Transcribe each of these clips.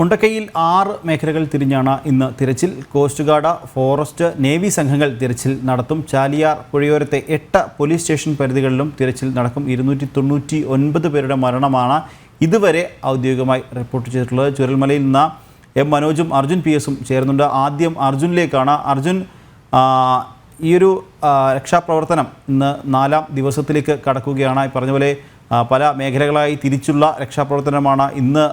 മുണ്ടക്കയിൽ ആറ് മേഖലകൾ തിരിഞ്ഞാണ് ഇന്ന് തിരച്ചിൽ. കോസ്റ്റ് ഗാർഡ് ഫോറസ്റ്റ് നേവി സംഘങ്ങൾ തിരച്ചിൽ നടത്തും. ചാലിയാർ പുഴയോരത്തെ എട്ട് പോലീസ് സ്റ്റേഷൻ പരിധികളിലും തിരച്ചിൽ നടക്കും. ഇരുന്നൂറ്റി തൊണ്ണൂറ്റി ഒൻപത് പേരുടെ മരണമാണ് ഇതുവരെ ഔദ്യോഗികമായി റിപ്പോർട്ട് ചെയ്തിട്ടുള്ളത്. ചുരൽമലയിൽ നിന്ന് എം മനോജും അർജുൻ പി എസും ചേരുന്നുണ്ട്. ആദ്യം അർജുനിലേക്കാണ്. അർജുൻ ഈയൊരു രക്ഷാപ്രവർത്തനം ഇന്ന് നാലാം ദിവസത്തിലേക്ക് കടക്കുകയാണ്. ഈ പറഞ്ഞ പോലെ പല മേഖലകളായി തിരിച്ചുള്ള രക്ഷാപ്രവർത്തനമാണ് ഇന്ന്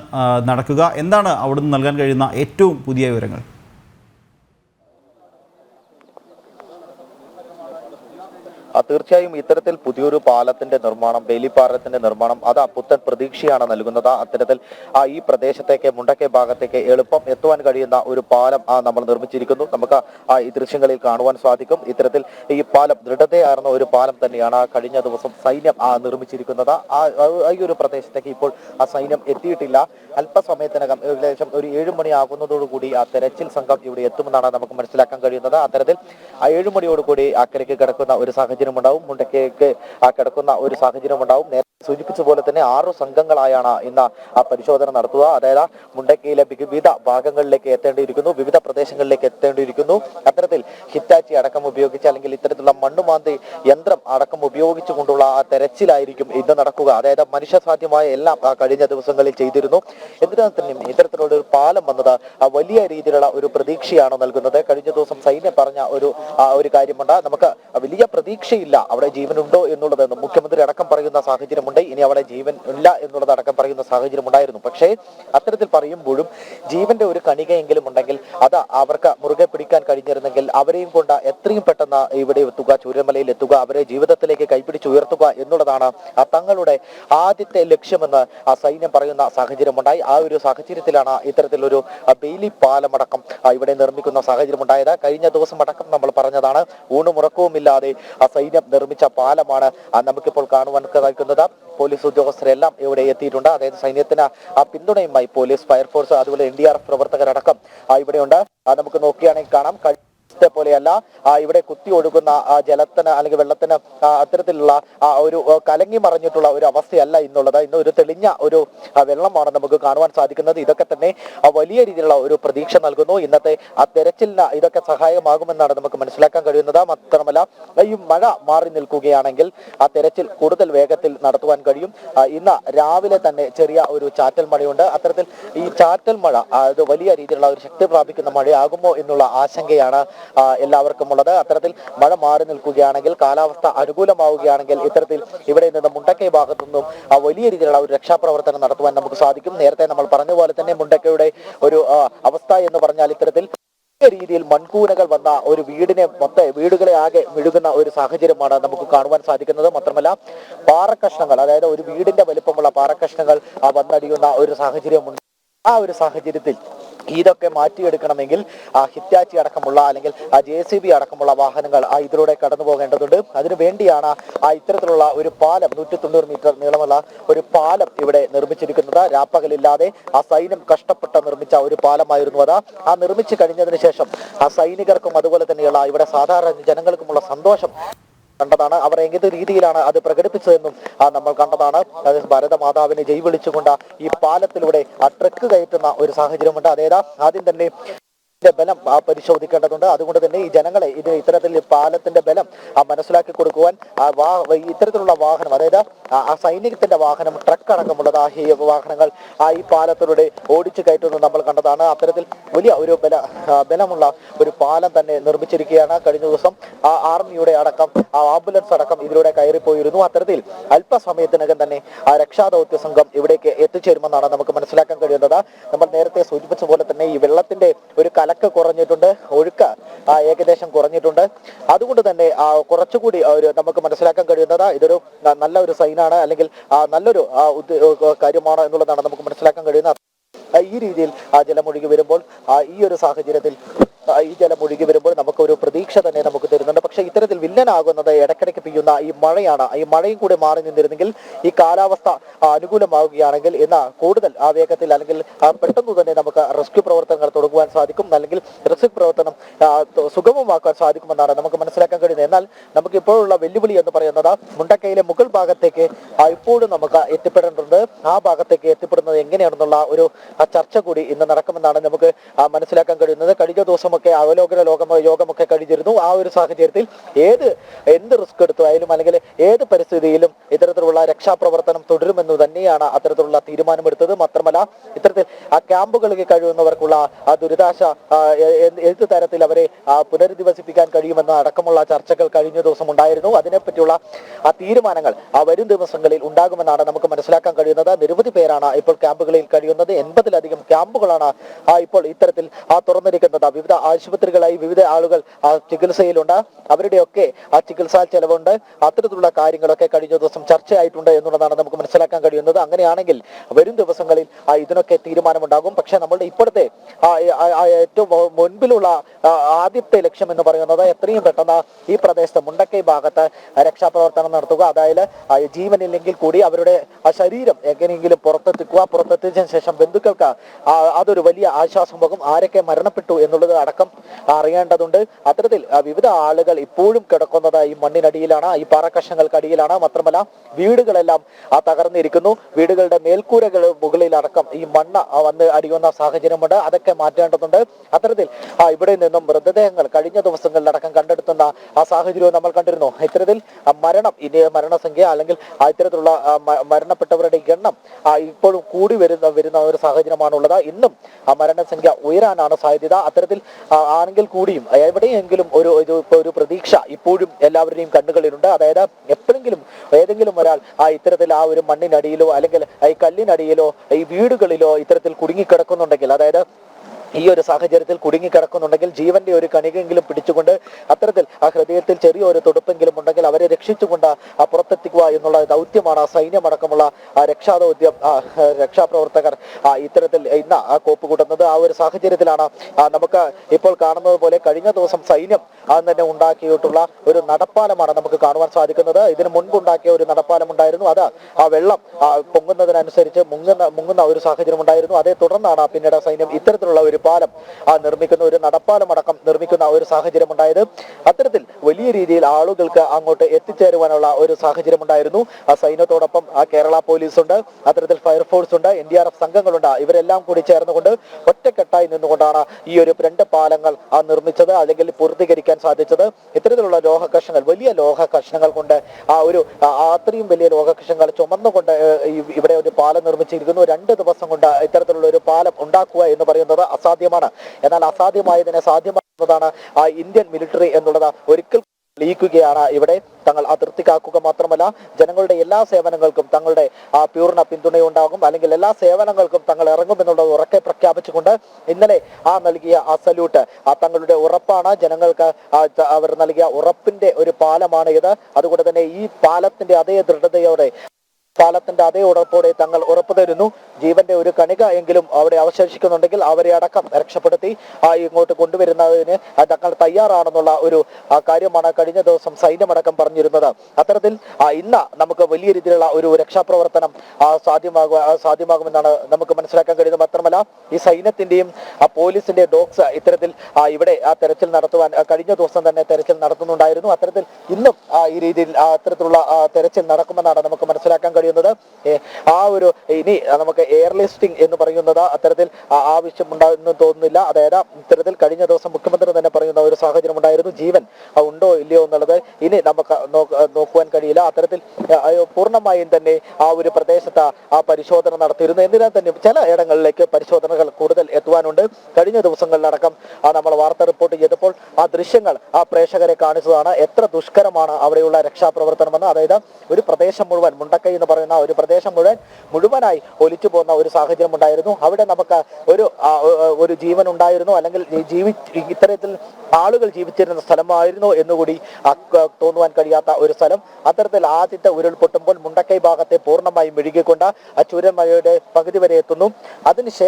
നടക്കുക. എന്താണ് അവിടുന്ന് നൽകാൻ കഴിയുന്ന ഏറ്റവും പുതിയ വിവരങ്ങൾ? തീർച്ചയായും ഇത്തരത്തിൽ പുതിയൊരു പാലത്തിന്റെ നിർമ്മാണം വേലിപ്പാലത്തിന്റെ നിർമ്മാണം അത് പുത്തൻ പ്രതീക്ഷയാണ് നൽകുന്നത്. അത്തരത്തിൽ ആ ഈ പ്രദേശത്തേക്ക് മുണ്ടക്കൈ ഭാഗത്തേക്ക് എളുപ്പം എത്തുവാൻ കഴിയുന്ന ഒരു പാലം ആ, നമ്മൾ നിർമ്മിച്ചിരിക്കുന്നു. നമുക്ക് ആ ഈ ദൃശ്യങ്ങളിൽ കാണുവാൻ സാധിക്കും. ഇത്തരത്തിൽ ഈ പാലം ദൃഢതയാർന്ന ഒരു പാലം തന്നെയാണ് ആ കഴിഞ്ഞ ദിവസം സൈന്യം ആ, നിർമ്മിച്ചിരിക്കുന്നത്. ആ ഈ ഒരു പ്രദേശത്തേക്ക് ഇപ്പോൾ ആ സൈന്യം എത്തിയിട്ടില്ല. അല്പസമയത്തിനകം ഏകദേശം ഒരു ഏഴ് മണി ആകുന്നതോടുകൂടി ആ തെരച്ചിൽ സംഘം ഇവിടെ എത്തുമെന്നാണ് നമുക്ക് മനസ്സിലാക്കാൻ കഴിയുന്നത്. അത്തരത്തിൽ ആ ഏഴ് മണിയോടുകൂടി അക്കരയ്ക്ക് കിടക്കുന്ന ഒരു സാഹചര്യം ഉണ്ടാവും മുണ്ടക്കയ്ക്ക് ആ കിടക്കുന്ന ഒരു സാഹചര്യം ഉണ്ടാവും സൂചിപ്പിച്ച പോലെ തന്നെ ആറു സംഘങ്ങളായാണ് ഇന്ന് ആ പരിശോധന നടത്തുക. അതായത് മുണ്ടക്കയിലെ വിവിധ ഭാഗങ്ങളിലേക്ക് എത്തേണ്ടിയിരിക്കുന്നു വിവിധ പ്രദേശങ്ങളിലേക്ക് എത്തേണ്ടിയിരിക്കുന്നു. അത്തരത്തിൽ ഹിറ്റാച്ചി അടക്കം ഉപയോഗിച്ച് അല്ലെങ്കിൽ ഇത്തരത്തിലുള്ള മണ്ണുമാന്തി യന്ത്രം അടക്കം ഉപയോഗിച്ചുകൊണ്ടുള്ള ആ തെരച്ചിലായിരിക്കും ഇന്ന് നടക്കുക. അതായത് മനുഷ്യസാധ്യമായ എല്ലാം കഴിഞ്ഞ ദിവസങ്ങളിൽ ചെയ്തിരുന്നു. എന്നിരുന്നാൽ തന്നെയും ഇത്തരത്തിലുള്ള ഒരു പാലം വന്നത് ആ വലിയ രീതിയിലുള്ള ഒരു പ്രതീക്ഷയാണ് നൽകുന്നത്. കഴിഞ്ഞ ദിവസം സൈന്യം പറഞ്ഞ ഒരു ഒരു കാര്യമുണ്ട്. നമുക്ക് വലിയ പ്രതീക്ഷയില്ല അവിടെ ജീവനുണ്ടോ എന്നുള്ളത്. മുഖ്യമന്ത്രി അടക്കം പറയുന്ന സാഹചര്യമുണ്ട്. ഇനി അവിടെ ജീവൻ ഇല്ല എന്നുള്ളതടക്കം പറയുന്ന സാഹചര്യം ഉണ്ടായിരുന്നു. പക്ഷേ അത്തരത്തിൽ പറയുമ്പോഴും ജീവന്റെ ഒരു കണികയെങ്കിലും ഉണ്ടെങ്കിൽ അത് അവർക്ക് മുറുകെ പിടിക്കാൻ കഴിഞ്ഞിരുന്നെങ്കിൽ അവരെയും കൊണ്ട് എത്രയും പെട്ടെന്ന് ഇവിടെ എത്തുക ചൂരമലയിൽ എത്തുക അവരെ ജീവിതത്തിലേക്ക് കൈപ്പിടിച്ചുയർത്തുക എന്നുള്ളതാണ് ആ തങ്ങളുടെ ആദ്യത്തെ ലക്ഷ്യമെന്ന് ആ സൈന്യം പറയുന്ന സാഹചര്യമുണ്ടായി ആ ഒരു സാഹചര്യത്തിലാണ് ഇത്തരത്തിലൊരു ബെയിലി പാലമടക്കം ഇവിടെ നിർമ്മിക്കുന്ന സാഹചര്യം ഉണ്ടായത്. കഴിഞ്ഞ ദിവസം അടക്കം നമ്മൾ പറഞ്ഞതാണ് ഊണുമുറക്കവും ഇല്ലാതെ ആ സൈന്യം നിർമ്മിച്ച പാലമാണ് നമുക്കിപ്പോൾ കാണുവാൻ കഴിക്കുന്നത് പോലീസ് ഉദ്യോഗസ്ഥരെല്ലാം ഇവിടെ എത്തിയിട്ടുണ്ട്. അതായത് സൈന്യത്തിന് പിന്തുണയുമായി പോലീസ് ഫയർഫോഴ്സ് അതുപോലെ എൻ ഡി ആർ എഫ് പ്രവർത്തകരടക്കം ഇവിടെയുണ്ട് നമുക്ക് നോക്കുകയാണെങ്കിൽ കാണാം. കഴി- ത്തെ പോലെയല്ല ഇവിടെ കുത്തി ഒഴുകുന്ന ജലത്തിന് അല്ലെങ്കിൽ വെള്ളത്തിന് അത്തരത്തിലുള്ള ഒരു കലങ്ങി മറിഞ്ഞിട്ടുള്ള ഒരു അവസ്ഥയല്ല ഇന്നുള്ളത്. ഇന്ന് ഒരു തെളിഞ്ഞ ഒരു വെള്ളമാണ് നമുക്ക് കാണുവാൻ സാധിക്കുന്നത്. ഇതൊക്കെ തന്നെ വലിയ രീതിയിലുള്ള ഒരു പ്രതീക്ഷ നൽകുന്നു. ഇന്നത്തെ ആ തെരച്ചിലിന് ഇതൊക്കെ സഹായമാകുമെന്നാണ് നമുക്ക് മനസ്സിലാക്കാൻ കഴിയുന്നത്. മാത്രമല്ല ഈ മഴ മാറി നിൽക്കുകയാണെങ്കിൽ ആ തെരച്ചിൽ കൂടുതൽ വേഗത്തിൽ നടത്തുവാൻ കഴിയും. ഇന്ന് രാവിലെ തന്നെ ചെറിയ ഒരു ചാറ്റൽ മഴയുണ്ട്. അത്തരത്തിൽ ഈ ചാറ്റൽ മഴ അത് വലിയ രീതിയിലുള്ള ഒരു ശക്തി പ്രാപിക്കുന്ന മഴയാകുമോ എന്നുള്ള ആശങ്കയാണ് എല്ലാവർക്കും ഉള്ളത്. അത്തരത്തിൽ മഴ മാറി നിൽക്കുകയാണെങ്കിൽ കാലാവസ്ഥ അനുകൂലമാവുകയാണെങ്കിൽ ഇത്തരത്തിൽ ഇവിടെ നിന്ന് മുണ്ടക്കൈ ഭാഗത്തു നിന്നും വലിയ രീതിയിലുള്ള ഒരു രക്ഷാപ്രവർത്തനം നടത്തുവാൻ നമുക്ക് സാധിക്കും. നേരത്തെ നമ്മൾ പറഞ്ഞ പോലെ തന്നെ മുണ്ടക്കയുടെ ഒരു അവസ്ഥ എന്ന് പറഞ്ഞാൽ ഇത്തരത്തിൽ രീതിയിൽ മൺകൂനകൾ വന്ന ഒരു വീടിനെ മൊത്ത വീടുകളെ ആകെ മിഴുകുന്ന ഒരു സാഹചര്യമാണ് നമുക്ക് കാണുവാൻ സാധിക്കുന്നത്. മാത്രമല്ല പാറക്കഷ്ണങ്ങൾ അതായത് ഒരു വീടിന്റെ വലിപ്പമുള്ള പാറക്കഷ്ണങ്ങൾ വന്നടിയുന്ന ഒരു സാഹചര്യമുണ്ട്. ആ ഒരു സാഹചര്യത്തിൽ ഇതൊക്കെ മാറ്റിയെടുക്കണമെങ്കിൽ ആ ഹിറ്റാച്ചി അടക്കമുള്ള അല്ലെങ്കിൽ ആ ജെ സി ബി അടക്കമുള്ള വാഹനങ്ങൾ ആ ഇതിലൂടെ കടന്നു പോകേണ്ടതുണ്ട്. അതിനു വേണ്ടിയാണ് ആ ഇത്തരത്തിലുള്ള ഒരു പാലം നൂറ്റി തൊണ്ണൂറ് മീറ്റർ നീളമുള്ള ഒരു പാലം ഇവിടെ നിർമ്മിച്ചിരിക്കുന്നത്. രാപ്പകലില്ലാതെ ആ സൈന്യം കഷ്ടപ്പെട്ട് നിർമ്മിച്ച ഒരു പാലമായിരുന്നു അത്. ആ നിർമ്മിച്ചു കഴിഞ്ഞതിന് ശേഷം ആ സൈനികർക്കും അതുപോലെ തന്നെയുള്ള ഇവിടെ സാധാരണ ജനങ്ങൾക്കുമുള്ള സന്തോഷം കണ്ടതാണ്. അവർ ഏത് രീതിയിലാണ് അത് പ്രകടിപ്പിച്ചതെന്നും നമ്മൾ കണ്ടതാണ്. ഭരത ഭാരതമാതാവിനെ ജൈവിളിച്ചുകൊണ്ട് വിളിച്ചുകൊണ്ട് ഈ പാലത്തിലൂടെ ആ ട്രക്ക് കയറ്റുന്ന ഒരു സാഹചര്യമുണ്ട്. അതേതാ? ആദ്യം തന്നെ ബലം പരിശോധിക്കേണ്ടതുണ്ട്. അതുകൊണ്ട് തന്നെ ഈ ജനങ്ങളെ ഇത് ഇത്തരത്തിൽ പാലത്തിന്റെ ബലം മനസ്സിലാക്കി കൊടുക്കുവാൻ ഇത്തരത്തിലുള്ള വാഹനം അതായത് ആ സൈനികത്തിന്റെ വാഹനം ട്രക്ക് അടക്കമുള്ളത് ആ വാഹനങ്ങൾ ആ ഈ പാലത്തിലൂടെ ഓടിച്ചു കയറ്റുന്നത് നമ്മൾ കണ്ടതാണ്. അത്തരത്തിൽ വലിയ ഒരു ബല ബലമുള്ള ഒരു പാലം തന്നെ നിർമ്മിച്ചിരിക്കുകയാണ്. കഴിഞ്ഞ ദിവസം ആ ആർമിയുടെ അടക്കം ആ ആംബുലൻസ് അടക്കം ഇതിലൂടെ കയറിപ്പോയിരുന്നു. അത്തരത്തിൽ അല്പസമയത്തിനകം തന്നെ ആ രക്ഷാദൗത്യ സംഘം ഇവിടേക്ക് എത്തിച്ചേരുമെന്നാണ് നമുക്ക് മനസ്സിലാക്കാൻ കഴിയുന്നത്. നമ്മൾ നേരത്തെ സൂചിപ്പിച്ച പോലെ തന്നെ ഈ വെള്ളത്തിന്റെ ഒരു കലക്ക് കുറഞ്ഞിട്ടുണ്ട് ഒഴുക്ക് ഏകദേശം കുറഞ്ഞിട്ടുണ്ട്. അതുകൊണ്ട് തന്നെ കുറച്ചുകൂടി ഒരു നമുക്ക് മനസ്സിലാക്കാൻ കഴിയുന്നത് ഇതൊരു നല്ല ഒരു സൈനാണ് അല്ലെങ്കിൽ നല്ലൊരു കാര്യമാണ് എന്നുള്ളതാണ് നമുക്ക് മനസ്സിലാക്കാൻ കഴിയുന്നത്. ഈ രീതിയിൽ ജലമൊഴുകി വരുമ്പോൾ ഈ ഒരു സാഹചര്യത്തിൽ ഈ ജലം ഒഴുകി വരുമ്പോൾ നമുക്കൊരു പ്രതീക്ഷ തന്നെ നമുക്ക് തരുന്നുണ്ട്. പക്ഷേ ഇത്തരത്തിൽ വില്ലനാകുന്നത് ഇടയ്ക്കിടയ്ക്ക് പെയ്യുന്ന ഈ മഴയാണ്. ഈ മഴയും കൂടി മാറി നിന്നിരുന്നെങ്കിൽ ഈ കാലാവസ്ഥ അനുകൂലമാവുകയാണെങ്കിൽ എന്ന കൂടുതൽ ആ വേഗത്തിൽ അല്ലെങ്കിൽ പെട്ടെന്ന് തന്നെ നമുക്ക് റെസ്ക്യൂ പ്രവർത്തനങ്ങൾ തുടങ്ങുവാൻ സാധിക്കും. അല്ലെങ്കിൽ റെസ്ക്യൂ പ്രവർത്തനം സുഗമമാക്കാൻ സാധിക്കുമെന്നാണ് നമുക്ക് മനസ്സിലാക്കാൻ കഴിയുന്നത്. എന്നാൽ നമുക്ക് ഇപ്പോഴുള്ള വെല്ലുവിളി എന്ന് പറയുന്നത് മുണ്ടക്കയിലെ മുകൾ ഭാഗത്തേക്ക് ഇപ്പോഴും നമുക്ക് എത്തിപ്പെടേണ്ടതുണ്ട്. ആ ഭാഗത്തേക്ക് എത്തിപ്പെടുന്നത് എങ്ങനെയാണെന്നുള്ള ഒരു ചർച്ച കൂടി ഇന്ന് നടക്കുമെന്നാണ് നമുക്ക് മനസ്സിലാക്കാൻ കഴിയുന്നത്. കഴിഞ്ഞ ദിവസമൊക്കെ അവലോകന ലോകം യോഗമൊക്കെ കഴിഞ്ഞിരുന്നു. ആ ഒരു സാഹചര്യത്തിൽ ഏത് എന്ത് റിസ്ക് എടുത്തായാലും അല്ലെങ്കിൽ ഏത് പരിസ്ഥിതിയിലും ഇത്തരത്തിലുള്ള രക്ഷാപ്രവർത്തനം തുടരുമെന്ന് തന്നെയാണ് അത്തരത്തിലുള്ള തീരുമാനമെടുത്തത്. മാത്രമല്ല ഇത്തരത്തിൽ ആ ക്യാമ്പുകളിൽ കഴിയുന്നവർക്കുള്ള ആ ദുരിതാശ ഏത് തരത്തിൽ അവരെ പുനരധിവസിപ്പിക്കാൻ കഴിയുമെന്ന അടക്കമുള്ള ചർച്ചകൾ കഴിഞ്ഞ ദിവസം ഉണ്ടായിരുന്നു. അതിനെപ്പറ്റിയുള്ള ആ തീരുമാനങ്ങൾ ആ വരും ദിവസങ്ങളിൽ ഉണ്ടാകുമെന്നാണ് നമുക്ക് മനസ്സിലാക്കാൻ കഴിയുന്നത്. നിരവധി പേരാണ് ഇപ്പോൾ ക്യാമ്പുകളിൽ കഴിയുന്നത്. എൺപതിലധികം ക്യാമ്പുകളാണ് ആ ഇപ്പോൾ ഇത്തരത്തിൽ ആ തുറന്നിരിക്കുന്നത്. വിവിധ ആശുപത്രികളായി വിവിധ ആളുകൾ ആ ചികിത്സയിലുണ്ട്. അവരുടെയൊക്കെ ആ ചികിത്സാ ചെലവുണ്ട്. അത്തരത്തിലുള്ള കാര്യങ്ങളൊക്കെ കഴിഞ്ഞ ദിവസം ചർച്ചയായിട്ടുണ്ട് എന്നുള്ളതാണ് നമുക്ക് മനസ്സിലാക്കാൻ കഴിയുന്നത്. അങ്ങനെയാണെങ്കിൽ വരും ദിവസങ്ങളിൽ ആ ഇതിനൊക്കെ തീരുമാനമുണ്ടാകും. പക്ഷേ നമ്മളുടെ ഇപ്പോഴത്തെ ഏറ്റവും മുൻപിലുള്ള ആദ്യത്തെ ലക്ഷ്യം എന്ന് പറയുന്നത് എത്രയും പെട്ടെന്ന് ഈ പ്രദേശത്ത് മുണ്ടക്കൈ ഭാഗത്ത് രക്ഷാപ്രവർത്തനം നടത്തുക. അതായത് ജീവനില്ലെങ്കിൽ കൂടി അവരുടെ ആ ശരീരം എങ്ങനെയെങ്കിലും പുറത്തെത്തിക്കുക. പുറത്തെത്തിച്ചതിന് ശേഷം ബന്ധുക്കൾക്ക് അതൊരു വലിയ ആശ്വാസം പോകും. ആരൊക്കെ മരണപ്പെട്ടു എന്നുള്ളത് അടക്കം അറിയേണ്ടതുണ്ട്. അത്തരത്തിൽ വിവിധ ആളുകൾ ഇപ്പോഴും കിടക്കുന്നത് ഈ മണ്ണിനടിയിലാണ് ഈ പാറക്കഷങ്ങൾക്കടിയിലാണ്. മാത്രമല്ല വീടുകളെല്ലാം ആ തകർന്നിരിക്കുന്നു. വീടുകളുടെ മേൽക്കൂരകൾ മുകളിലടക്കം ഈ മണ്ണ് വന്ന് അടിയുന്ന സാഹചര്യമുണ്ട്. അതൊക്കെ മാറ്റേണ്ടതുണ്ട്. അത്തരത്തിൽ ഇവിടെ നിന്നും മൃതദേഹങ്ങൾ കഴിഞ്ഞ ദിവസങ്ങളിലടക്കം കണ്ടെടുത്തുന്ന ആ സാഹചര്യവും നമ്മൾ കണ്ടിരുന്നു. ഇത്തരത്തിൽ മരണം ഇനി മരണസംഖ്യ അല്ലെങ്കിൽ ഇത്തരത്തിലുള്ള മരണപ്പെട്ടവരുടെ എണ്ണം ഇപ്പോഴും കൂടി വരുന്ന വരുന്ന ഒരു സാഹചര്യമാണുള്ളത്. ഇന്നും ആ മരണസംഖ്യ ഉയരാനാണ് സാധ്യത. അത്തരത്തിൽ ആണെങ്കിൽ കൂടിയും എവിടെയെങ്കിലും ഒരു ഒരു പ്രതീക്ഷ ഇപ്പോഴും എല്ലാവരുടെയും കണ്ണുകളിലുണ്ട്. അതായത് എപ്പോഴെങ്കിലും ഏതെങ്കിലും ഒരാൾ ആ ഇത്തരത്തിൽ ആ ഒരു മണ്ണിനടിയിലോ അല്ലെങ്കിൽ ഈ കല്ലിനടിയിലോ ഈ വീടുകളിലോ ഇത്തരത്തിൽ കുടുങ്ങിക്കിടക്കുന്നുണ്ടെങ്കിൽ അതായത് ഈ ഒരു സാഹചര്യത്തിൽ കുടുങ്ങിക്കിടക്കുന്നുണ്ടെങ്കിൽ ജീവന്റെ ഒരു കണികെങ്കിലും പിടിച്ചുകൊണ്ട് അത്തരത്തിൽ ആ ഹൃദയത്തിൽ ചെറിയ ഒരു തുടുപ്പെങ്കിലും ഉണ്ടെങ്കിൽ അവരെ രക്ഷിച്ചുകൊണ്ട് ആ പുറത്തെത്തിക്കുക എന്നുള്ള ദൗത്യമാണ് ആ സൈന്യമടക്കമുള്ള ആ രക്ഷാദൗത്യം രക്ഷാപ്രവർത്തകർ ഇത്തരത്തിൽ ഇന്ന് ആ കോപ്പ് കൂട്ടുന്നത്. ആ ഒരു സാഹചര്യത്തിലാണ് നമുക്ക് ഇപ്പോൾ കാണുന്നത് പോലെ കഴിഞ്ഞ ദിവസം സൈന്യം അത് തന്നെ ഉണ്ടാക്കിയിട്ടുള്ള ഒരു നടപ്പാലമാണ് നമുക്ക് കാണുവാൻ സാധിക്കുന്നത്. ഇതിന് മുൻപ് ഉണ്ടാക്കിയ ഒരു നടപ്പാലം ഉണ്ടായിരുന്നു. അത് ആ വെള്ളം പൊങ്ങുന്നതിനനുസരിച്ച് മുങ്ങുന്ന മുങ്ങുന്ന ഒരു സാഹചര്യം ഉണ്ടായിരുന്നു. അതേ തുടർന്നാണ് പിന്നീട് സൈന്യം ഇത്തരത്തിലുള്ള ഒരു പാലം ആ നിർമ്മിക്കുന്ന ഒരു നടപ്പാലം അടക്കം നിർമ്മിക്കുന്ന ഒരു സാഹചര്യം ഉണ്ടായത്. അത്തരത്തിൽ വലിയ രീതിയിൽ ആളുകൾക്ക് അങ്ങോട്ട് എത്തിച്ചേരുവാനുള്ള ഒരു സാഹചര്യം ഉണ്ടായിരുന്നു. ആ സൈന്യത്തോടൊപ്പം ആ കേരള പോലീസ് ഉണ്ട് അത്തരത്തിൽ ഫയർഫോഴ്സ് ഉണ്ട് എൻ ഡി ആർ എഫ് സംഘങ്ങളുണ്ട്. ഇവരെല്ലാം കൂടി ചേർന്നുകൊണ്ട് ഒറ്റക്കെട്ടായി നിന്നുകൊണ്ടാണ് ഈ ഒരു രണ്ട് പാലങ്ങൾ ആ നിർമ്മിച്ചത് അല്ലെങ്കിൽ പൂർത്തീകരിക്കാൻ സാധിച്ചത്. ഇത്തരത്തിലുള്ള ലോഹ കഷ്ണങ്ങൾ വലിയ ലോഹ കഷ്ണങ്ങൾ കൊണ്ട് ആ ഒരു അത്രയും വലിയ ലോഹ കഷ്ണങ്ങൾ ചുമന്നുകൊണ്ട് ഇവിടെ ഒരു പാലം നിർമ്മിച്ചിരിക്കുന്നു. രണ്ട് ദിവസം കൊണ്ട് ഇത്തരത്തിലുള്ള ഒരു പാലം ഉണ്ടാക്കുക എന്ന് പറയുന്നത് അസാധ്യമാണ്. എന്നാൽ അസാധ്യമായതിനെ സാധ്യമാക്കുന്നതാണ് ആ ഇന്ത്യൻ മിലിറ്ററി എന്നുള്ളത് ഒരിക്കൽ ലയിക്കുകയാണ് ഇവിടെ. തങ്ങൾ അതിർത്തി കാക്കുക മാത്രമല്ല ജനങ്ങളുടെ എല്ലാ സേവനങ്ങൾക്കും തങ്ങളുടെ ആ പൂർണ പിന്തുണയുണ്ടാകും. അല്ലെങ്കിൽ എല്ലാ സേവനങ്ങൾക്കും തങ്ങൾ ഇറങ്ങുമെന്നുള്ളത് ഉറക്കെ പ്രഖ്യാപിച്ചുകൊണ്ട് ഇന്നലെ ആ നൽകിയ ആ സല്യൂട്ട് ആ തങ്ങളുടെ ഉറപ്പാണ്. ജനങ്ങൾക്ക് അവർ നൽകിയ ഉറപ്പിന്റെ ഒരു പാലമാണ് ഇത് അതുകൊണ്ട് തന്നെ ഈ പാലത്തിന്റെ അതേ ദൃഢതയോടെ പാലത്തിന്റെ അതേ ഉറപ്പോടെ തങ്ങൾ ഉറപ്പുതരുന്നു ജീവന്റെ ഒരു കണിക എങ്കിലും അവിടെ അവശേഷിക്കുന്നുണ്ടെങ്കിൽ അവരെ അടക്കം രക്ഷപ്പെടുത്തി ഇങ്ങോട്ട് കൊണ്ടുവരുന്നതിന് തങ്ങൾ തയ്യാറാണെന്നുള്ള ഒരു കാര്യമാണ് കഴിഞ്ഞ ദിവസം സൈന്യമടക്കം പറഞ്ഞിരുന്നത്. അത്തരത്തിൽ ഇന്ന് നമുക്ക് വലിയ രീതിയിലുള്ള ഒരു രക്ഷാപ്രവർത്തനം സാധ്യമാകുക സാധ്യമാകുമെന്നാണ് നമുക്ക് മനസ്സിലാക്കാൻ കഴിയുന്നത്. മാത്രമല്ല ഈ സൈന്യത്തിന്റെയും ആ പോലീസിന്റെ ഡോഗ്സ് ഇത്തരത്തിൽ ഇവിടെ ആ തെരച്ചിൽ നടത്തുവാൻ കഴിഞ്ഞ ദിവസം തന്നെ തെരച്ചിൽ നടത്തുന്നുണ്ടായിരുന്നു. അത്തരത്തിൽ ഇന്നും ഈ രീതിയിൽ അത്തരത്തിലുള്ള തെരച്ചിൽ നടക്കുമെന്നാണ് നമുക്ക് മനസ്സിലാക്കാൻ കഴിയുന്നത്. ആ ഒരു ഇനി നമുക്ക് എയർ ലിസ്റ്റിംഗ് എന്ന് പറയുന്നത് അത്തരത്തിൽ ആ ആവശ്യം ഉണ്ടാകുന്നു തോന്നുന്നില്ല. അതായത് ഇത്തരത്തിൽ കഴിഞ്ഞ ദിവസം മുഖ്യമന്ത്രി തന്നെ പറയുന്ന ഒരു സാഹചര്യം ഉണ്ടായിരുന്നു ജീവൻ ഉണ്ടോ ഇല്ലയോ എന്നുള്ളത് ഇനി നമുക്ക് നോക്ക- നോക്കുവാൻ കഴിയില്ല. അത്തരത്തിൽ പൂർണമായും തന്നെ ആ ഒരു പ്രദേശത്ത് ആ പരിശോധന നടത്തിയിരുന്നു. എന്തിനാൽ തന്നെ ചില ഇടങ്ങളിലേക്ക് പരിശോധനകൾ കൂടുതൽ എത്തുവാനുണ്ട്. കഴിഞ്ഞ ദിവസങ്ങളിലടക്കം ആ നമ്മൾ വാർത്ത റിപ്പോർട്ട് ചെയ്തപ്പോൾ ആ ദൃശ്യങ്ങൾ ആ പ്രേക്ഷകരെ കാണിച്ചതാണ്. എത്ര ദുഷ്കരമാണ് അവിടെയുള്ള രക്ഷാപ്രവർത്തനമെന്ന്. അതായത് ഒരു പ്രദേശം മുഴുവൻ മുണ്ടക്കൈ എന്ന് പറയുന്ന ഒരു പ്രദേശം മുഴുവൻ മുഴുവനായി ഒലിച്ചു പോകുന്ന ഒരു സാഹചര്യം ഉണ്ടായിരുന്നു. അവിടെ നമുക്ക് ഒരു ഒരു ജീവൻ ഉണ്ടായിരുന്നു. അല്ലെങ്കിൽ ജീവി ഇത്തരത്തിൽ ആളുകൾ ജീവിച്ചിരുന്ന സ്ഥലമായിരുന്നു എന്നുകൂടി തോന്നുവാൻ കഴിയാത്ത ഒരു സ്ഥലം. അത്തരത്തിൽ ആദ്യത്തെ ഉരുൾപൊട്ടുമ്പോൾ മുണ്ടക്കൈ ഭാഗത്തെ പൂർണമായും മെഴുകിക്കൊണ്ട് ആ ചൂരന്മഴയുടെ പകുതി വരെ എത്തുന്നു.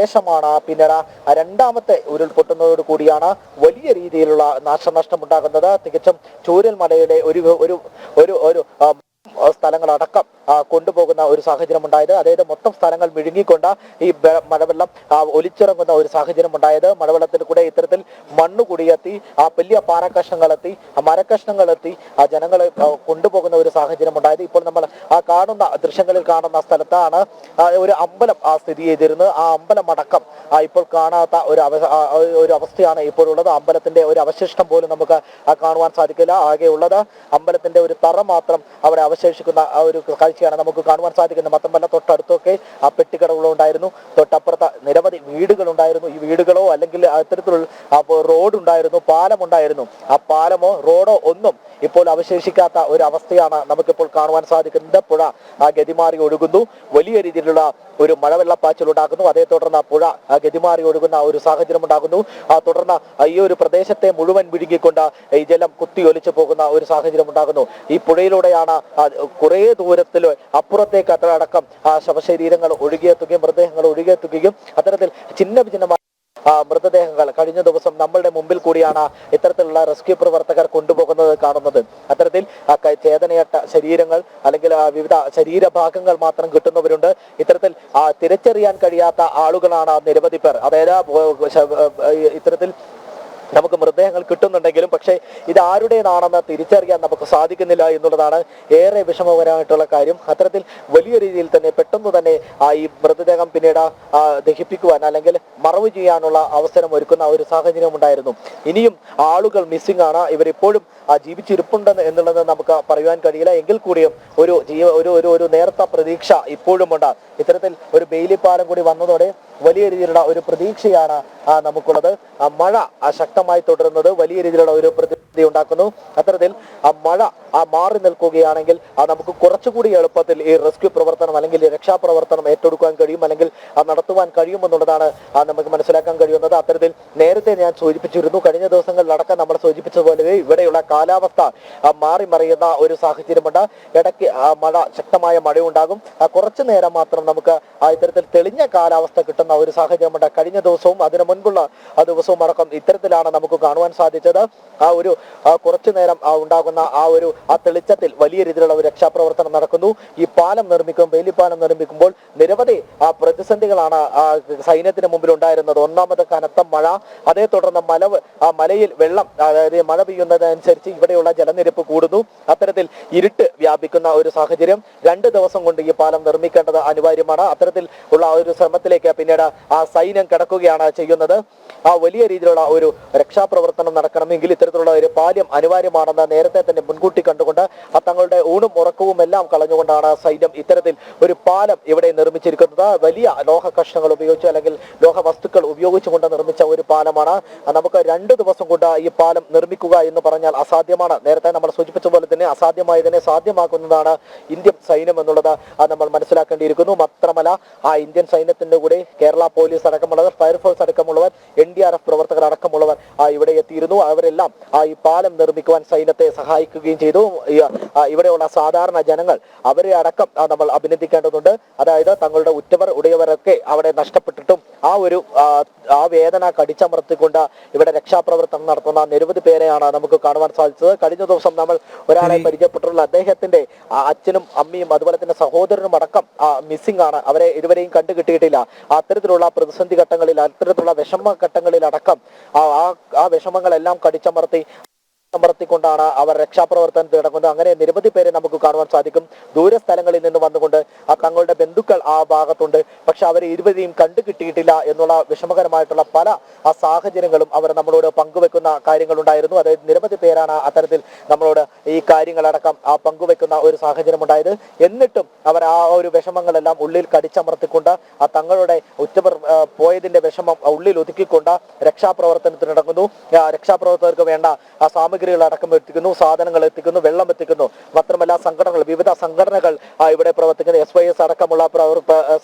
അതിനുശേഷമാണ് പിന്നീട് രണ്ടാമത്തെ ഉരുൾപൊട്ടുന്നതോട് കൂടിയാണ് വലിയ രീതിയിലുള്ള നാശനഷ്ടം ഉണ്ടാകുന്നത് തികച്ചും ഒരു ഒരു ഒരു ഒരു സ്ഥലങ്ങളടക്കം കൊണ്ടുപോകുന്ന ഒരു സാഹചര്യം ഉണ്ടായത് അതായത് മൊത്തം സ്ഥലങ്ങൾ വിഴുങ്ങിക്കൊണ്ട് ഈ മഴവെള്ളം ഒലിച്ചിറങ്ങുന്ന ഒരു സാഹചര്യം ഉണ്ടായത് മഴവെള്ളത്തിൽ കൂടെ ഇത്തരത്തിൽ മണ്ണ് കുടിയെത്തി ആ വലിയ പാറക്കഷ്ണങ്ങളെത്തി മരക്കഷ്ണങ്ങളെത്തി ആ ജനങ്ങളെ കൊണ്ടുപോകുന്ന ഒരു സാഹചര്യം ഉണ്ടായത് ഇപ്പോൾ നമ്മൾ ആ കാണുന്ന ദൃശ്യങ്ങളിൽ കാണുന്ന സ്ഥലത്താണ് ഒരു അമ്പലം ആ സ്ഥിതി ചെയ്തിരുന്നത്. ആ അമ്പലം അടക്കം ഇപ്പോൾ കാണാത്ത ഒരു ഒരു അവസ്ഥയാണ് ഇപ്പോഴുള്ളത് അമ്പലത്തിന്റെ ഒരു അവശിഷ്ടം പോലും നമുക്ക് കാണുവാൻ സാധിക്കില്ല. ആകെ ഉള്ളത് അമ്പലത്തിന്റെ ഒരു തറ മാത്രം അവിടെ അവശേഷിക്കുന്ന ആ ഒരു കാഴ്ചയാണ് നമുക്ക് കാണുവാൻ സാധിക്കുന്നത്. മാത്രമല്ല തൊട്ടടുത്തൊക്കെ ആ പെട്ടിക്കടകളുണ്ടായിരുന്നു തൊട്ടപ്പുറത്ത് നിരവധി വീടുകൾ ഉണ്ടായിരുന്നു ഈ വീടുകളോ അല്ലെങ്കിൽ അത്തരത്തിലുള്ള റോഡ് ഉണ്ടായിരുന്നു പാലം ഉണ്ടായിരുന്നു ആ പാലമോ റോഡോ ഒന്നും ഇപ്പോൾ അവശേഷിക്കാത്ത ഒരു അവസ്ഥയാണ് നമുക്കിപ്പോൾ കാണുവാൻ സാധിക്കുന്നത്. പുഴ ആ ഗതിമാറി ഒഴുകുന്നു. വലിയ രീതിയിലുള്ള ഒരു മഴവെള്ളപ്പാച്ചിൽ ഉണ്ടാക്കുന്നു അതേ തുടർന്ന് ആ പുഴ ആ ഗതിമാറി ഒഴുകുന്ന ഒരു സാഹചര്യം ഉണ്ടാകുന്നു ആ തുടർന്ന് ഈ ഒരു പ്രദേശത്തെ മുഴുവൻ വിഴുങ്ങിക്കൊണ്ട് ഈ ജലം കുത്തി ഒലിച്ചു പോകുന്ന ഒരു സാഹചര്യം ഉണ്ടാകുന്നു ഈ പുഴയിലൂടെയാണ് കുറേ ദൂരത്തിലോ അപ്പുറത്തേക്ക് ആ ശവശരീരങ്ങൾ ഒഴുകിയെത്തുകയും മൃതദേഹങ്ങൾ ഒഴുകിയെത്തുകയും അത്തരത്തിൽ ചിന്ന ഭിന്നമായ മൃതദേഹങ്ങൾ കഴിഞ്ഞ ദിവസം നമ്മളുടെ മുമ്പിൽ കൂടിയാണ് ഇത്തരത്തിലുള്ള റെസ്ക്യൂ പ്രവർത്തകർ കൊണ്ടുപോകുന്നത് കാണുന്നത്. അത്തരത്തിൽ ചേതനയട്ട ശരീരങ്ങൾ അല്ലെങ്കിൽ വിവിധ ശരീരഭാഗങ്ങൾ മാത്രം കിട്ടുന്നവരുണ്ട്. ഇത്തരത്തിൽ തിരിച്ചറിയാൻ കഴിയാത്ത ആളുകളാണ് നിരവധി പേർ. അതായത് ഇത്തരത്തിൽ നമുക്ക് മൃതദേഹങ്ങൾ കിട്ടുന്നുണ്ടെങ്കിലും പക്ഷേ ഇത് ആരുടേതാണെന്ന് തിരിച്ചറിയാൻ നമുക്ക് സാധിക്കുന്നില്ല എന്നുള്ളതാണ് ഏറെ വിഷമകരമായിട്ടുള്ള കാര്യം. അത്തരത്തിൽ വലിയ രീതിയിൽ തന്നെ പെട്ടെന്ന് തന്നെ ആ ഈ മൃതദേഹം പിന്നീട് ദഹിപ്പിക്കുവാൻ അല്ലെങ്കിൽ മറവ് ചെയ്യാനുള്ള അവസരം ഒരുക്കുന്ന ഒരു സാഹചര്യം ഉണ്ടായിരുന്നു. ഇനിയും ആളുകൾ മിസ്സിംഗ് ആണ്. ഇവരിപ്പോഴും ആ, ജീവിച്ചിരിപ്പുണ്ടെന്ന് എന്നുള്ളത് നമുക്ക് പറയുവാൻ കഴിയില്ല. എങ്കിൽ കൂടിയും ഒരു ജീവ ഒരു ഒരു നേരത്തെ പ്രതീക്ഷ ഇപ്പോഴും ഉണ്ട് ഇത്തരത്തിൽ ഒരു ബെയിലിപ്പാലം കൂടി വന്നതോടെ വലിയ രീതിയിലുള്ള ഒരു പ്രതീക്ഷയാണ് നമുക്കുള്ളത്. മഴ ശക്തമായി തുടരുന്നത് വലിയ രീതിയിലുള്ള ഒരു പ്രതിസന്ധി ഉണ്ടാക്കുന്നു. അത്തരത്തിൽ ആ മഴ ആ മാറി നിൽക്കുകയാണെങ്കിൽ ആ നമുക്ക് കുറച്ചുകൂടി എളുപ്പത്തിൽ ഈ റെസ്ക്യൂ പ്രവർത്തനം അല്ലെങ്കിൽ രക്ഷാപ്രവർത്തനം ഏറ്റെടുക്കാൻ കഴിയും അല്ലെങ്കിൽ ആ നടത്തുവാൻ കഴിയുമെന്നുള്ളതാണ് നമുക്ക് മനസ്സിലാക്കാൻ കഴിയുന്നത്. അത്തരത്തിൽ നേരത്തെ ഞാൻ സൂചിപ്പിച്ചിരുന്നു കഴിഞ്ഞ ദിവസങ്ങളിലടക്കം നമ്മൾ സൂചിപ്പിച്ചതുപോലെ ഇവിടെയുള്ള കാലാവസ്ഥ മാറി മറിയുന്ന ഒരു സാഹചര്യമുണ്ട്. ഇടയ്ക്ക് ആ മഴ ശക്തമായ മഴ ഉണ്ടാകും ആ കുറച്ചു നേരം മാത്രം നമുക്ക് ആ ഇത്തരത്തിൽ തെളിഞ്ഞ കാലാവസ്ഥ കിട്ടുന്ന ഒരു സാഹചര്യമുണ്ട്. കഴിഞ്ഞ ദിവസവും അതിനു മുൻപുള്ള ആ ദിവസവും അടക്കം ഇത്തരത്തിലാണ് നമുക്ക് കാണുവാൻ സാധിച്ചത്. ആ ഒരു കുറച്ചു നേരം ആ ഉണ്ടാകുന്ന ആ ഒരു ആ തെളിച്ചത്തിൽ വലിയ രീതിയിലുള്ള ഒരു രക്ഷാപ്രവർത്തനം നടക്കുന്നു. ഈ പാലം നിർമ്മിക്കും വേലിപ്പാലം നിർമ്മിക്കുമ്പോൾ നിരവധി ആ പ്രതിസന്ധികളാണ് ആ സൈന്യത്തിന് മുമ്പിൽ ഉണ്ടായിരുന്നത്. ഒന്നാമത് കനത്ത മഴ അതേ തുടർന്ന് മല ആ മലയിൽ വെള്ളം അതായത് മഴ പെയ്യുന്നതനുസരിച്ച് ഇവിടെയുള്ള ജലനിരപ്പ് കൂടുന്നു. അത്തരത്തിൽ ഇരുട്ട് വ്യാപിക്കുന്ന ഒരു സാഹചര്യം. രണ്ട് ദിവസം കൊണ്ട് ഈ പാലം നിർമ്മിക്കേണ്ടത് അനിവാര്യമാണ്. അത്തരത്തിൽ ഉള്ള ഒരു ശ്രമത്തിലേക്ക് പിന്നീട് ആ സൈന്യം കിടക്കുകയാണ് ചെയ്യുന്നത്. ആ വലിയ രീതിയിലുള്ള ഒരു രക്ഷാപ്രവർത്തനം നടക്കണമെങ്കിൽ ഇത്തരത്തിലുള്ള ഒരു പാലം അനിവാര്യമാണെന്ന് നേരത്തെ തന്നെ മുൻകൂട്ടി കണ്ടുകൊണ്ട് ആ തങ്ങളുടെ ഊണും ഉറക്കവും എല്ലാം കളഞ്ഞുകൊണ്ടാണ് സൈന്യം ഇത്തരത്തിൽ ഒരു പാലം ഇവിടെ നിർമ്മിച്ചിരിക്കുന്നത്. വലിയ ലോഹ കഷ്ണങ്ങൾ ഉപയോഗിച്ച് അല്ലെങ്കിൽ ലോഹ വസ്തുക്കൾ ഉപയോഗിച്ചുകൊണ്ട് നിർമ്മിച്ച ഒരു പാലമാണ്. നമുക്ക് രണ്ട് ദിവസം കൊണ്ട് ഈ പാലം നിർമ്മിക്കുക എന്ന് പറഞ്ഞാൽ അസാധ്യമാണ്. നേരത്തെ നമ്മൾ സൂചിപ്പിച്ച പോലെ തന്നെ അസാധ്യമായതിനെ സാധ്യമാക്കുന്നതാണ് ഇന്ത്യൻ സൈന്യം എന്നുള്ളത് അത് നമ്മൾ മനസ്സിലാക്കേണ്ടിയിരിക്കുന്നു. മാത്രമല്ല ആ ഇന്ത്യൻ സൈന്യത്തിന്റെ കൂടെ കേരള പോലീസ് അടക്കമുള്ളവർ ഫയർഫോഴ്സ് അടക്കമുള്ളവർ എൻ ഡി ആർ എഫ് പ്രവർത്തകർ അടക്കമുള്ളവർ ആ ഇവിടെ എത്തിയിരുന്നു. അവരെല്ലാം ആ ഈ പാലം നിർമ്മിക്കുവാൻ സൈന്യത്തെ സഹായിക്കുകയും ചെയ്തു. ഇവിടെയുള്ള സാധാരണ ജനങ്ങൾ അവരെ അടക്കം നമ്മൾ അഭിനന്ദിക്കേണ്ടതുണ്ട്. അതായത് തങ്ങളുടെ ഉറ്റവർ ഉടയവരൊക്കെ അവിടെ നഷ്ടപ്പെട്ടിട്ടും ആ ഒരു ആ, വേദന കടിച്ചമർത്തിക്കൊണ്ട് ഇവിടെ രക്ഷാപ്രവർത്തനം നടത്തുന്ന നിരവധി പേരെയാണ് നമുക്ക് കാണുവാൻ സാധിച്ചത്. കഴിഞ്ഞ ദിവസം നമ്മൾ ഒരാളെ പരിചയപ്പെട്ടുള്ള അദ്ദേഹത്തിന്റെ അച്ഛനും അമ്മയും അതുപോലെ തന്നെ സഹോദരനും അടക്കം മിസ്സിംഗ് ആണ്. അവരെ ഇതുവരെയും കണ്ടു കിട്ടിയിട്ടില്ല അത്തരത്തിലുള്ള പ്രതിസന്ധി ഘട്ടങ്ങളിൽ അത്തരത്തിലുള്ള വിഷമ ഘട്ടങ്ങളിൽ അടക്കം ആ- ആ വിഷമങ്ങളെല്ലാം കടിച്ചമർത്തി അമർത്തിക്കൊണ്ടാണ് അവർ രക്ഷാപ്രവർത്തനത്തിൽ ഇടക്കുന്നത് അങ്ങനെ നിരവധി പേരെ നമുക്ക് കാണുവാൻ സാധിക്കും. ദൂരസ്ഥലങ്ങളിൽ നിന്ന് വന്നുകൊണ്ട് ആ തങ്ങളുടെ ബന്ധുക്കൾ ആ ഭാഗത്തുണ്ട്. പക്ഷെ അവരെ ഇരുവരെയും കണ്ടു കിട്ടിയിട്ടില്ല എന്നുള്ള വിഷമകരമായിട്ടുള്ള പല ആ സാഹചര്യങ്ങളും അവർ നമ്മളോട് പങ്കുവെക്കുന്ന കാര്യങ്ങളുണ്ടായിരുന്നു. അതായത് നിരവധി പേരാണ് അത്തരത്തിൽ നമ്മളോട് ഈ കാര്യങ്ങളടക്കം ആ പങ്കുവെക്കുന്ന ഒരു സാഹചര്യം ഉണ്ടായത് എന്നിട്ടും അവർ ആ ഒരു വിഷമങ്ങളെല്ലാം ഉള്ളിൽ കടിച്ചമർത്തിക്കൊണ്ട് ആ തങ്ങളുടെ ഉച്ച പോയതിന്റെ വിഷമം ഉള്ളിൽ ഒതുക്കിക്കൊണ്ട് രക്ഷാപ്രവർത്തനത്തിന് നടക്കുന്നു. രക്ഷാപ്രവർത്തകർക്ക് വേണ്ട ആ സാമഗ്രി സാമഗ്രികൾ അടക്കം എത്തിക്കുന്നു സാധനങ്ങൾ എത്തിക്കുന്നു വെള്ളം എത്തിക്കുന്നു. മാത്രമല്ല സംഘടനകൾ വിവിധ സംഘടനകൾ ഇവിടെ പ്രവർത്തിക്കുന്ന എസ് വൈ എസ് അടക്കമുള്ള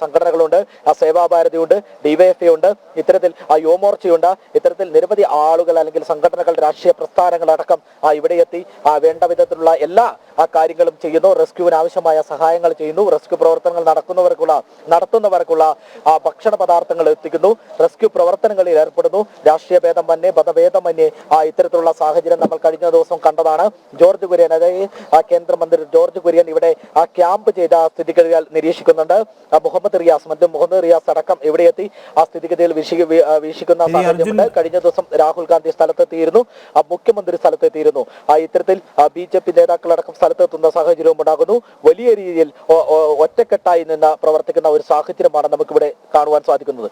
സംഘടനകളുണ്ട്. സേവാഭാരതിയുണ്ട് ഡിവൈഎഫ്ഐ ഉണ്ട്. ഇത്തരത്തിൽ യുവമോർച്ചയുണ്ട്. ഇത്തരത്തിൽ നിരവധി ആളുകൾ അല്ലെങ്കിൽ സംഘടനകൾ രാഷ്ട്രീയ പ്രസ്ഥാനങ്ങൾ അടക്കം ഇവിടെ എത്തി വേണ്ട വിധത്തിലുള്ള എല്ലാ കാര്യങ്ങളും ചെയ്യുന്നു. റെസ്ക്യൂവിന് ആവശ്യമായ സഹായങ്ങൾ ചെയ്യുന്നു. റെസ്ക്യൂ പ്രവർത്തനങ്ങൾ നടക്കുന്നവർക്കുള്ള നടത്തുന്നവർക്കുള്ള ആ, ഭക്ഷണ പദാർത്ഥങ്ങൾ എത്തിക്കുന്നു. റെസ്ക്യൂ പ്രവർത്തനങ്ങളിൽ ഏർപ്പെടുന്നു. രാഷ്ട്രീയ ഭേദം മന്യേ മതഭേദമന്യേ ആ ഇത്തരത്തിലുള്ള സാഹചര്യം നമ്മൾ കഴിഞ്ഞ ദിവസം കണ്ടതാണ് ജോർജ് കുര്യൻ. അതായത് ആ കേന്ദ്രമന്ത്രി ജോർജ് കുര്യൻ ഇവിടെ ആ ക്യാമ്പ് ചെയ്ത സ്ഥിതിഗതികൾ നിരീക്ഷിക്കുന്നുണ്ട്. മുഹമ്മദ് റിയാസ് മറ്റും മുഹമ്മദ് റിയാസ് അടക്കം ഇവിടെ എത്തി ആ സ്ഥിതിഗതികൾ വീക്ഷി- വീക്ഷിക്കുന്ന സാഹചര്യമുണ്ട്. കഴിഞ്ഞ ദിവസം രാഹുൽ ഗാന്ധി സ്ഥലത്തെത്തിയിരുന്നു. ആ മുഖ്യമന്ത്രി സ്ഥലത്തെത്തിയിരുന്നു. ആ ഇത്തരത്തിൽ ബി ജെ പി നേതാക്കളടക്കം സ്ഥലത്തെത്തുന്ന സാഹചര്യവും ഉണ്ടാകുന്നു. വലിയ രീതിയിൽ ഒറ്റക്കെട്ടായി നിന്ന് പ്രവർത്തിക്കുന്ന ഒരു സാഹചര്യമാണ് നമുക്കിവിടെ കാണുവാൻ സാധിക്കുന്നത്.